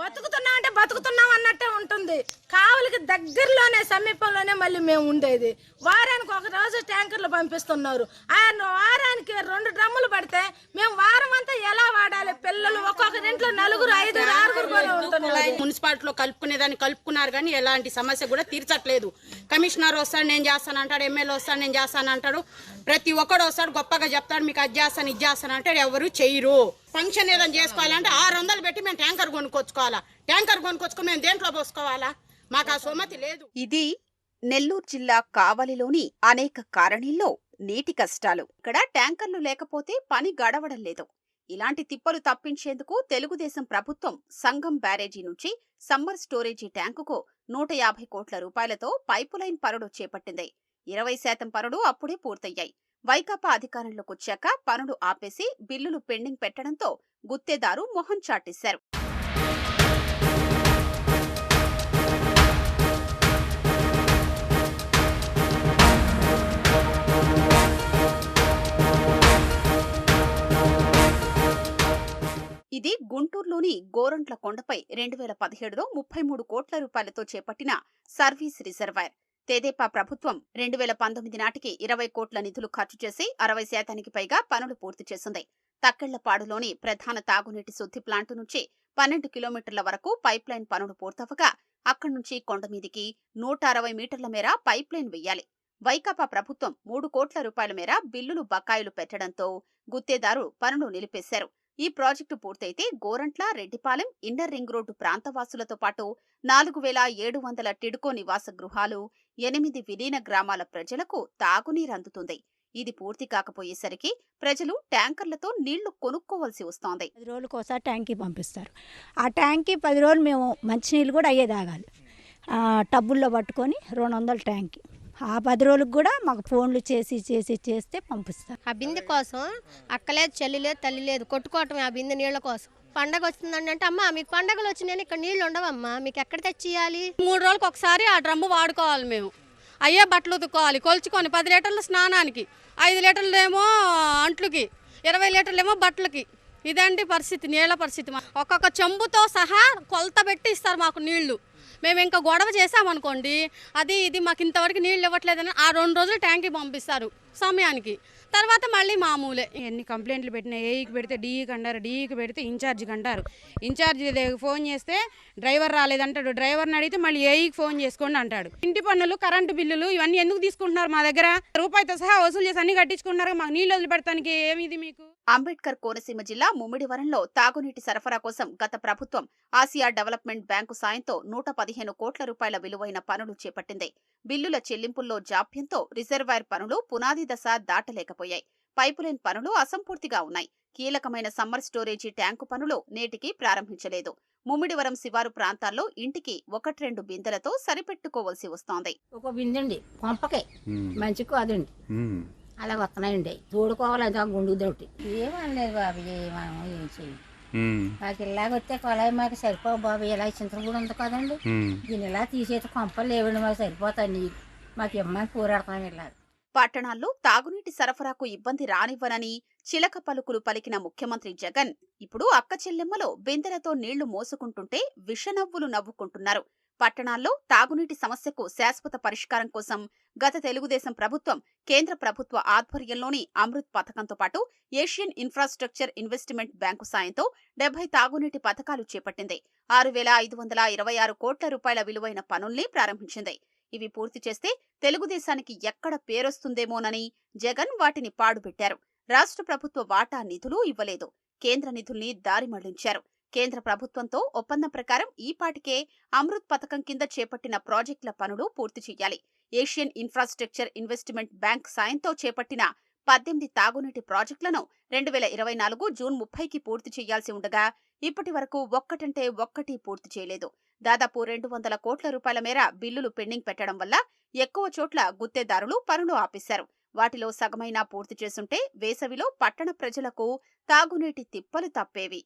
బతుకుతున్నాం అంటే బతుకుతున్నాం అన్నట్టే ఉంటుంది. కావలికి దగ్గరలోనే సమీపంలోనే మళ్ళీ మేము ఉండేది. వారానికి ఒక రోజు ట్యాంకర్లు పంపిస్తున్నారు. ఆ వారానికి రెండు డ్రమ్ములు పడితే మేము వారం అంతా ఎలా వాడాలి? పిల్లలు ఒక్కొక్కరింట్లో నలుగురు ఐదుగురు ఆరుగురు మున్సిపాలిటీలో కలుపుకునేదాన్ని కలుపుకున్నారు కానీ ఎలాంటి సమస్య కూడా తీర్చట్లేదు. కమిషనర్ వస్తాడు నేను చేస్తాను అంటాడు ఎమ్మెల్యే వస్తాడు నేను చేస్తాను అంటాడు. ప్రతి ఒక్కడు వస్తాడు గొప్పగా చెప్తాడు మీకు అది చేస్తాను ఇది చేస్తాను అంటాడు ఎవరు చేయరు. ఫంక్షన్ ఏదైనా చేసుకోవాలంటే ఆరు వందలు పెట్టి మేము ట్యాంకర్ కొనుక్కొచ్చుకోవాలా? ట్యాంకర్ కొనుక్కొచ్చుకుని మేము దేంట్లో పోసుకోవాలా? మాకు ఆ సుమతి లేదు. ఇది నెల్లూరు జిల్లా కావలిలోని అనేక కారణీల్లో నీటి కష్టాలు. ఇక్కడ ట్యాంకర్లు లేకపోతే పని గడవడం లేదు. ఇలాంటి తిప్పలు తప్పించేందుకు తెలుగుదేశం ప్రభుత్వం సంగం బ్యారేజీ నుంచి సమ్మర్ స్టోరేజీ ట్యాంకుకు నూట యాభై కోట్ల రూపాయలతో పైపులైన్ పరుడు చేపట్టింది. ఇరవై శాతం పరుడు అప్పుడే పూర్తయ్యాయి. వైకాపా అధికారంలోకి వచ్చాక పనులు ఆపేసి బిల్లులు పెండింగ్ పెట్టడంతో గుత్తేదారు మొహం చాటేశారు. ఇది గుంటూరులోని గోరంట్ల కొండపై రెండు వేల పదిహేడులో ముప్పై మూడు కోట్ల రూపాయలతో చేపట్టిన సర్వీస్ రిజర్వాయర్. తెదేపా ప్రభుత్వం రెండు వేల పంతొమ్మిది నాటికి ఇరవై కోట్ల నిధులు ఖర్చు చేసి అరవై శాతానికి పైగా పనులు పూర్తి చేసింది. తక్కెళ్ళపాడులోని ప్రధాన తాగునీటి శుద్ధి ప్లాంటు నుంచి పన్నెండు కిలోమీటర్ల వరకు పైప్లైన్ పనులు పూర్తవగా అక్కడి నుంచి కొండ మీదికి నూట అరవై మీటర్ల మేర పైప్లైన్ వెయ్యాలి. వైకాపా ప్రభుత్వం మూడు కోట్ల రూపాయల మేర బిల్లులు బకాయిలు పెట్టడంతో గుత్తేదారు పనులు నిలిపేశారు. ఈ ప్రాజెక్టు పూర్తయితే Gorantla Reddipalem inner ring road ప్రాంతవాసులతో పాటు నాలుగు వేల ఏడు వందల టిడ్కో నివాస గృహాలు ఎనిమిది విలీన గ్రామాల ప్రజలకు తాగునీరు అందుతుంది. ఇది పూర్తి కాకపోయేసరికి ప్రజలు ట్యాంకర్లతో నీళ్ళు కొనుక్కోవలసి వస్తోంది. పది రోజులకు ఒకసారి ట్యాంకీ పంపిస్తారు. ఆ ట్యాంకీ పది రోజులు మేము మంచినీళ్ళు కూడా అయ్యే తాగాలి. ఆ, టబ్బుల్లో పట్టుకొని రెండు వందల ట్యాంకీ. ఆ పది రోజులకు కూడా మాకు ఫోన్లు చేసి చేసి చేస్తే పంపిస్తారు. ఆ బిందె కోసం అక్కలేదు చెల్లి లేదు తల్లి లేదు కొట్టుకోవటం ఆ బిందె నీళ్ళ కోసం. పండగ వస్తుందండి అంటే అమ్మా మీకు పండగలు వచ్చినాయని ఇక్కడ నీళ్ళు ఉండవమ్మా మీకు ఎక్కడ తెచ్చియాలి మూడు రోజులకు ఒకసారి ఆ డ్రమ్ము వాడుకోవాలి మేము. అయ్యే బట్టలు ఉతుక్కోవాలి కొలుచుకొని పది లీటర్లు స్నానానికి ఐదు లీటర్లు ఏమో అంట్లుకి ఇరవై లీటర్లు ఏమో బట్టలకి. ఇదండి పరిస్థితి నీళ్ళ పరిస్థితి మా- ఒక్కొక్క చెంబుతో సహా కొలత పెట్టి ఇస్తారు మాకు నీళ్ళు మేము ఇంకా గొడవ చేసామనుకోండి అది ఇది మాకు ఇంతవరకు నీళ్ళు ఇవ్వట్లేదని ఆ రెండు రోజులు ట్యాంక్కి పంపిస్తారు సమయానికి. తర్వాత మళ్ళీ మామూలే. ఎన్ని కంప్లైంట్లు పెట్టినా ఏఈకి పెడితే డీఈకి అంటారు డీఈకి పెడితే ఇన్ఛార్జికి అంటారు. ఇన్ఛార్జి ఫోన్ చేస్తే డ్రైవర్ రాలేదంటాడు. డ్రైవర్ని అడిగితే మళ్ళీ ఏఈకి ఫోన్ చేసుకోండి అంటాడు. ఇంటి పన్నులు కరెంటు బిల్లులు ఇవన్నీ ఎందుకు తీసుకుంటున్నారు మా దగ్గర? రూపాయితో సహా వసూలు చేసి అన్ని కట్టించుకుంటున్నారు మాకు నీళ్ళు వదిలిపెడతానికి ఏమిది మీకు? అంబేద్కర్ కోనసీమ జిల్లా ముమ్మిడివరంలో తాగునీటి సరఫరా కోసం గత ప్రభుత్వం ఆసియా డెవలప్మెంట్ బ్యాంకు సాయంతో నూట పదిహేను కోట్ల రూపాయల విలువైన పనులు చేపట్టింది. బిల్లుల చెల్లింపుల్లో జాప్యంతో రిజర్వాయర్ పనులు పునాది దశ దాటలేకపోయాయి. పైపులైన్ పనులు అసంపూర్తిగా ఉన్నాయి. కీలకమైన సమ్మర్ స్టోరేజీ ట్యాంకు పనులు నేటికి ప్రారంభించలేదు. ముమ్మిడివరం శివారు ప్రాంతాల్లో ఇంటికి ఒకటి రెండు బిందెలతో సరిపెట్టుకోవలసి వస్తోంది. ఒక బిందండి పంపకే మంచికి అదండి. అలా వస్తున్నాయండి. తోడుకోవాలి అది గుండు దొట్టి ఏమనలేదు బాబు ఏమో ఏం చెయ్యి. మాకు ఇలాగ వస్తే కొలాయి మాకు సరిపోవు బాబు ఇలా కూడా ఉంది కదండి. దీన్ని ఇలా తీసేసి కొంపలు లేవండి మాకు సరిపోతాయి నీరు మాకు ఇమ్మని పోరాడుతున్నాం ఇలా పట్టణాల్లో తాగునీటి సరఫరాకు ఇబ్బంది రానివ్వనని చిలక పలుకులు పలికిన ముఖ్యమంత్రి జగన్ ఇప్పుడు అక్క చెల్లెమ్మలో బిందెలతో నీళ్ళు మోసుకుంటుంటే విషనవ్వులు నవ్వుకుంటున్నారు. పట్టణాల్లో తాగునీటి సమస్యకు శాశ్వత పరిష్కారం కోసం గత తెలుగుదేశం ప్రభుత్వం కేంద్ర ప్రభుత్వ ఆధ్వర్యంలోని అమృత్ పథకంతో పాటు ఏషియన్ ఇన్ఫ్రాస్ట్రక్చర్ ఇన్వెస్ట్మెంట్ బ్యాంకు సాయంతో డెబ్బై తాగునీటి పథకాలు చేపట్టింది. ఆరు వేల ఐదు వందల ఇరవై ఆరు కోట్ల రూపాయల విలువైన పనుల్ని ప్రారంభించింది. ఇవి పూర్తి చేస్తే తెలుగుదేశానికి ఎక్కడ పేరొస్తుందేమోనని జగన్ వాటిని పాడుపెట్టారు రాష్ట్ర ప్రభుత్వ వాటా నిధులు ఇవ్వలేదు. కేంద్ర నిధుల్ని దారి మళ్ళించారు కేంద్ర ప్రభుత్వంతో ఒప్పందం ప్రకారం ఈపాటికే అమృత్ పథకం కింద చేపట్టిన ప్రాజెక్టుల పనులు పూర్తి చేయాలి. ఏషియన్ ఇన్ఫ్రాస్ట్రక్చర్ ఇన్వెస్ట్మెంట్ బ్యాంక్ సాయంతో చేపట్టిన పద్దెనిమిది తాగునీటి ప్రాజెక్టులను రెండు వేల ఇరవై నాలుగు జూన్ ముప్పైకి పూర్తి చేయాల్సి ఉండగా ఇప్పటి వరకు ఒక్కటంటే ఒక్కటి పూర్తి చేయలేదు. దాదాపు రెండు వందల కోట్ల రూపాయల మేర బిల్లులు పెండింగ్ పెట్టడం వల్ల ఎక్కువ చోట్ల గుత్తేదారులు పనులు ఆపేశారు. వాటిలో సగమైనా పూర్తి చేసుంటే వేసవిలో పట్టణ ప్రజలకు తాగునీటి తిప్పలు తప్పేవి.